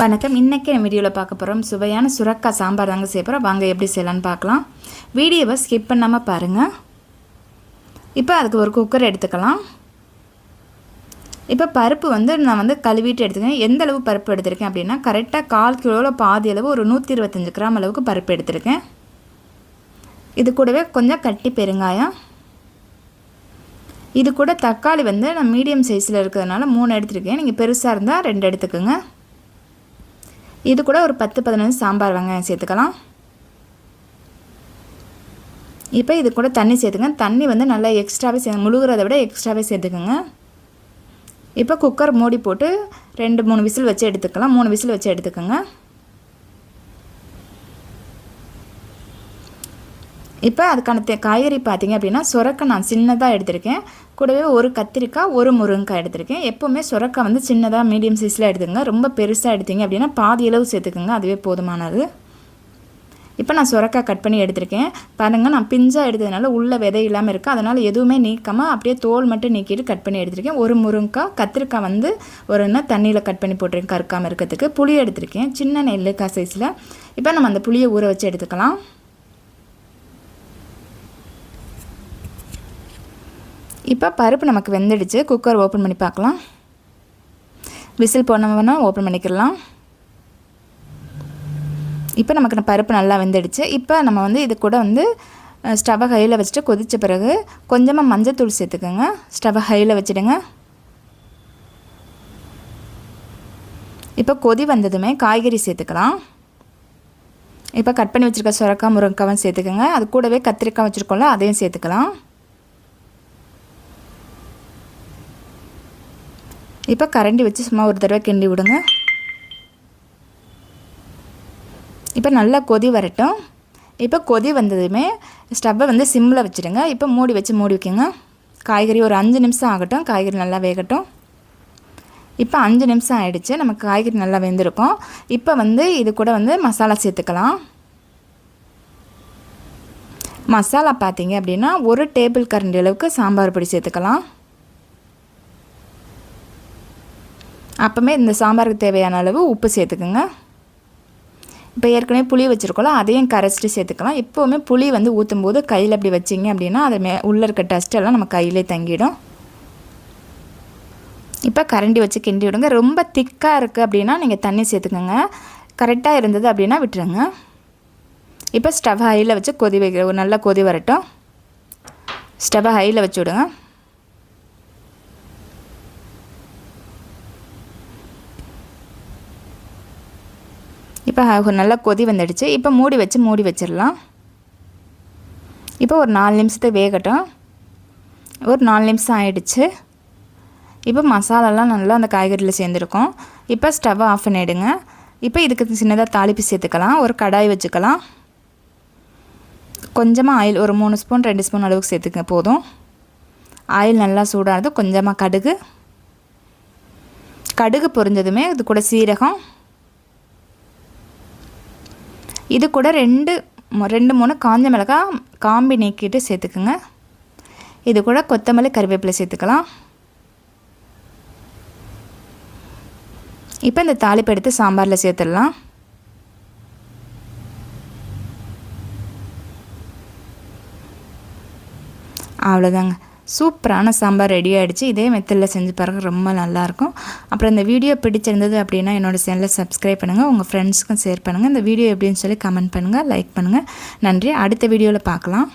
வணக்கம். இன்றைக்கி நம்ம வீடியோவில் பார்க்க போகிறோம் சுவையான சுரக்கா சாம்பார் தாங்க செய்ய போகிறோம் வாங்க எப்படி செய்யலான்னு பார்க்கலாம். வீடியோவை ஸ்கிப் பண்ணாமல் பாருங்கள் இப்போ அதுக்கு ஒரு குக்கர் எடுத்துக்கலாம். இப்போ பருப்பு வந்து நான் வந்து கழுவிட்டு எடுத்துக்கேன் எந்த அளவு பருப்பு எடுத்திருக்கேன் அப்படின்னா கரெக்டாக கால் கிலோவில் பாதி அளவு ஒரு நூற்றி இருபத்தஞ்சி கிராம் அளவுக்கு பருப்பு எடுத்திருக்கேன். இது கூடவே கொஞ்சம் கட்டி பெருங்காயம். இது கூட தக்காளி வந்து நான் மீடியம் சைஸில் இருக்கிறதுனால மூணு எடுத்துருக்கேன். நீங்கள் பெருசாக இருந்தால் ரெண்டு எடுத்துக்கோங்க. இது கூட ஒரு பத்து பதினஞ்சு சாம்பார் வெங்காயம் சேர்த்துக்கலாம். இப்போ இது கூட தண்ணி சேர்த்துங்க. தண்ணி வந்து நல்லா எக்ஸ்ட்ராவே சே முழுகிறத விட எக்ஸ்ட்ராவே சேர்த்துக்கோங்க. இப்போ குக்கர் மூடி போட்டு ரெண்டு மூணு விசில் வச்சு எடுத்துக்கலாம். மூணு விசில் வச்சு எடுத்துக்கோங்க. இப்போ அதுக்கான தே காய்கறி பார்த்தீங்க அப்படின்னா சுரக்கா நான் சின்னதாக எடுத்திருக்கேன். கூடவே ஒரு கத்திரிக்காய் ஒரு முருங்கைக்காய் எடுத்திருக்கேன். எப்போவுமே சுரக்கா வந்து சின்னதாக மீடியம் சைஸில் எடுத்துங்க ரொம்ப பெருசாக எடுத்தீங்க அப்படின்னா பாதி அளவு சேர்த்துக்குங்க. அதுவே போதுமானது. இப்போ நான் சுரக்காய் கட் பண்ணி எடுத்திருக்கேன். பாருங்கள் நான் பிஞ்சாக எடுத்ததுனால உள்ள விதை இல்லாமல் இருக்குது அதனால் எதுவுமே நீக்காமல் அப்படியே தோல் மட்டும் நீக்கிட்டு கட் பண்ணி எடுத்திருக்கேன். ஒரு முருங்கைக்காய் கத்திரிக்காய் வந்து ஒரு என்ன தண்ணியில் கட் பண்ணி போட்டிருக்கேன் கருக்காமல் இருக்கிறதுக்கு. புளி எடுத்திருக்கேன். சின்ன நெல்லுக்காய் சைஸில் இப்போ நம்ம அந்த புளியை ஊற வச்சு எடுத்துக்கலாம். இப்போ பருப்பு நமக்கு வெந்துடுச்சு. குக்கர் ஓப்பன் பண்ணி பார்க்கலாம். விசில் போனோம்னா ஓப்பன் பண்ணிக்கலாம். இப்போ நமக்கு பருப்பு நல்லா வெந்துடுச்சு. இப்போ நம்ம வந்து இது கூட வந்து ஸ்டவ்வை ஹையில் வச்சுட்டு கொதித்த பிறகு கொஞ்சமாக மஞ்சத்தூள் சேர்த்துக்கோங்க. ஸ்டவ்வை ஹையில் வச்சுடுங்க. இப்போ கொதி வந்ததுமே காய்கறி சேர்த்துக்கலாம். இப்போ கட் பண்ணி வச்சுருக்க சுரக்காய் முருங்கைக்காவும் சேர்த்துக்கோங்க. அது கூடவே கத்திரிக்காய் வச்சுருக்கோம்ல அதையும் சேர்த்துக்கலாம். இப்போ கரண்டி வச்சு சும்மா ஒரு தடவை கிண்டி விடுங்க. இப்போ நல்லா கொதி வரட்டும். இப்போ கொதி வந்ததுமே ஸ்டவ்வை வந்து சிம்மில் வச்சுடுங்க. இப்போ மூடி வச்சு மூடி வைக்கோங்க. காய்கறி ஒரு அஞ்சு நிமிஷம் ஆகட்டும். காய்கறி நல்லா வேகட்டும். இப்போ அஞ்சு நிமிஷம் ஆகிடுச்சு நமக்கு காய்கறி நல்லா வெந்திருக்கும். இப்போ வந்து இது கூட வந்து மசாலா சேர்த்துக்கலாம். மசாலா பார்த்தீங்க அப்படின்னா ஒரு டேபிள் கரண்டி அளவுக்கு சாம்பார் பொடி சேர்த்துக்கலாம். அப்போமே இந்த சாம்பாருக்கு தேவையான அளவு உப்பு சேர்த்துக்குங்க. இப்போ ஏற்கனவே புளி வச்சுருக்கோம் அதையும் கரைச்சிட்டு சேர்த்துக்கலாம். எப்போவுமே புளி வந்து ஊற்றும் போது கையில் அப்படி வச்சிங்க அப்படின்னா அது மே உள்ளே இருக்க டஸ்ட்டெல்லாம் நம்ம கையிலே தங்கிடும். இப்போ கரண்டி வச்சு கிண்டி விடுங்க. ரொம்ப திக்காக இருக்குது அப்படின்னா நீங்கள் தண்ணி சேர்த்துக்கோங்க. கரெக்டாக இருந்தது அப்படின்னா விட்டுருங்க. இப்போ ஸ்டவ் ஹையில் வச்சு கொதி வைக்கிற ஒரு நல்லா கொதி வரட்டும். ஸ்டவ்வை ஹையில் வச்சு விடுங்க. இப்போ நல்லா கொதி வந்துடுச்சு. இப்போ மூடி வச்சு மூடி வச்சிடலாம். இப்போ ஒரு நாலு நிமிஷத்துக்கு வேகட்டும். ஒரு நாலு நிமிஷம் ஆயிடுச்சு. இப்போ மசாலாலாம் நல்லா அந்த காய்கறியில் சேர்ந்துருக்கும். இப்போ ஸ்டவ்வை ஆஃப் பண்ணிவிடுங்க இப்போ இதுக்கு சின்னதாக தாளிப்பு சேர்த்துக்கலாம். ஒரு கடாய் வச்சுக்கலாம். கொஞ்சமாக ஆயில் ஒரு மூணு ஸ்பூன் ரெண்டு ஸ்பூன் அளவுக்கு சேர்த்துக்க போதும். ஆயில் நல்லா சூடானது கொஞ்சமாக கடுகு. கடுகு பொரிஞ்சதுமே இது கூட சீரகம். இது கூட ரெண்டு ரெண்டு மூணு காஞ்ச மிளகாய் காம்பி நீக்கிட்டு சேர்த்துக்குங்க. இது கூட கொத்தமல்லி கருவேப்பிலை சேர்த்துக்கலாம். இப்போ இந்த தாளிப்பு எடுத்து சாம்பாரில் சேர்த்துடலாம். அவ்வளோதாங்க சூப்பரான சாம்பார் ரெடி ஆகிடுச்சு இதே மெத்தடில் செஞ்சு பாருங்கள் ரொம்ப நல்லாயிருக்கும். அப்புறம் இந்த வீடியோ பிடிச்சிருந்தது அப்படின்னா என்னோடய சேனலை சப்ஸ்கிரைப் பண்ணுங்கள் உங்கள் ஃப்ரெண்ட்ஸுக்கும் ஷேர் பண்ணுங்கள் இந்த வீடியோ எப்படின்னு சொல்லி கமெண்ட் பண்ணுங்கள் லைக் பண்ணுங்கள் நன்றி. அடுத்த வீடியோவில் பார்க்கலாம்.